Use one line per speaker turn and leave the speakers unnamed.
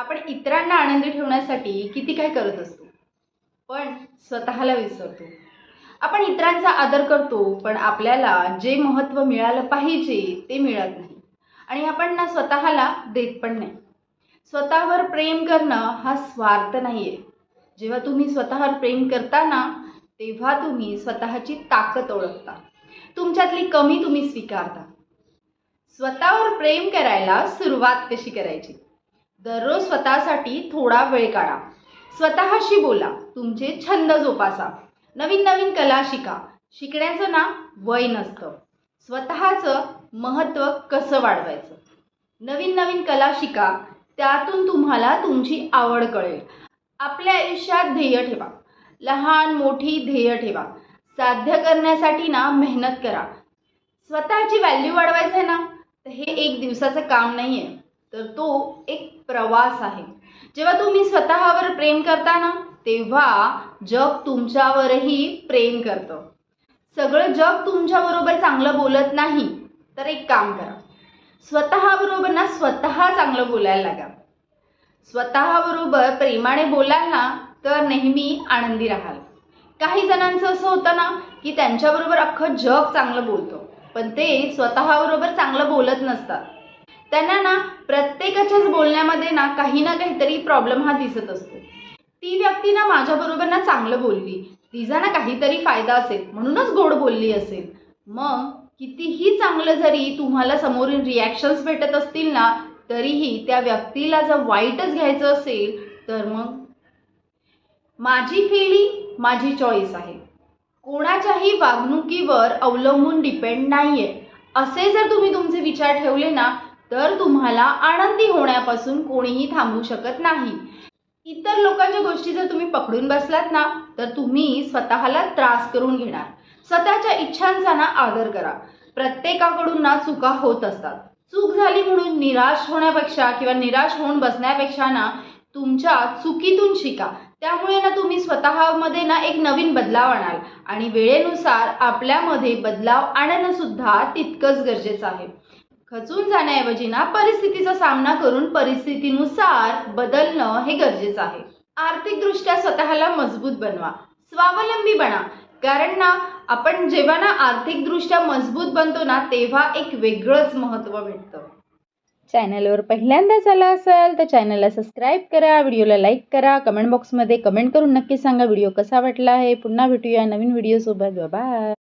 आपण इतरांना आनंदी ठेवण्यासाठी किती काय करत असतो. पण स्वतःला विसरतो. आपण इतरांचा आदर करतो पण आपल्याला जे महत्त्व मिळालं पाहिजे ते मिळत नाही. आणि आपण ना स्वतःला देत पण नाही. स्वतःवर प्रेम करणं हा स्वार्थ नाही आहे जेव्हा तुम्ही स्वतःवर प्रेम करता ना तेव्हा तुम्ही स्वतःची ताकद ओळखता. तुमच्यातली कमी तुम्ही स्वीकारता. स्वतःवर प्रेम करायला सुरुवात कशी करायची? दररोज स्वतःसाठी थोडा वेळ काढा. स्वतःशी बोला. तुमचे छंद जोपासा. नवीन नवीन कला शिका. शिकण्याचं ना वय नसतं. स्वतःचं महत्त्व कसं वाढवायचं? नवीन नवीन कला शिका. त्यातून तुम्हाला तुमची आवड कळेल. आपल्या आयुष्यात ध्येय ठेवा. लहान मोठी ध्येय ठेवा. साध्य करण्यासाठी ना मेहनत करा. स्वतःची व्हॅल्यू वाढवायचं आहे ना तर हे एक दिवसाचं काम नाही आहे तर तो एक प्रवास आहे. जेव्हा तुम्ही स्वतःवर प्रेम करता ना तेव्हा जग तुमच्यावरही प्रेम करतं. सगळं जग तुमच्याबरोबर चांगलं बोलत नाही तर एक काम करा. स्वतःबरोबर ना स्वतः चांगलं बोलायला लागा. स्वतःबरोबर प्रेमाने बोलाल ना तर नेहमी आनंदी राहाल. काही जणांचं असं होतं ना की त्यांच्याबरोबर अख्खं जग चांगलं बोलतं पण ते स्वतःबरोबर चांगलं बोलत नसतात. त्यांना ना प्रत्येकाच्याच बोलण्यामध्ये ना काही ना काहीतरी प्रॉब्लेम हा दिसत असतो. ती व्यक्ती ना माझ्याबरोबर ना चांगलं बोलली. तिचा ना काहीतरी फायदा असेल म्हणूनच गोड बोलली असेल. मग कितीही चांगलं जरी तुम्हाला समोरून रिॲक्शन्स भेटत असतील ना तरीही त्या व्यक्तीला जर वाईटच घ्यायचं असेल तर मग? माझी फिलिंग माझी चॉईस आहे. कोणाच्याही वागणुकीवर अवलंबून डिपेंड नाही आहे असे जर तुम्ही तुमचे विचार ठेवले ना तर तुम्हाला आनंदी होण्यापासून कोणीही थांबू शकत नाही. इतर लोकांच्या गोष्टी जर तुम्ही पकडून बसलात ना तर तुम्ही स्वतःला त्रास करून घेणार. स्वतःच्या इच्छांचा ना आदर करा. प्रत्येकाकडून ना चुका होत असतात. चूक झाली म्हणून निराश होण्यापेक्षा किंवा निराश होऊन बसण्यापेक्षा ना तुमच्या चुकीतून शिका. त्यामुळे ना तुम्ही स्वतःमध्ये ना एक नवीन बदलाव आणाल. आणि वेळेनुसार आपल्यामध्ये बदलाव आणणं सुद्धा तितकंच गरजेचं आहे. खचून जाण्याऐवजी ना परिस्थितीचा सामना करून परिस्थितीनुसार बदलणं हे गरजेचं आहे. आर्थिकदृष्ट्या स्वतःला मजबूत बनवा. स्वावलंबी बना. कारण ना आपण जेव्हा ना आर्थिकदृष्ट्या मजबूत बनतो ना तेव्हा एक वेगळंच महत्त्व भेटतं.
चॅनलवर पहिल्यांदाच आला असाल तर चॅनलला सबस्क्राईब करा व्हिडिओला लाईक करा कमेंट बॉक्समध्ये कमेंट करून नक्की सांगा व्हिडिओ कसा वाटला आहे. पुन्हा भेटूया नवीन व्हिडिओसोबत. बाय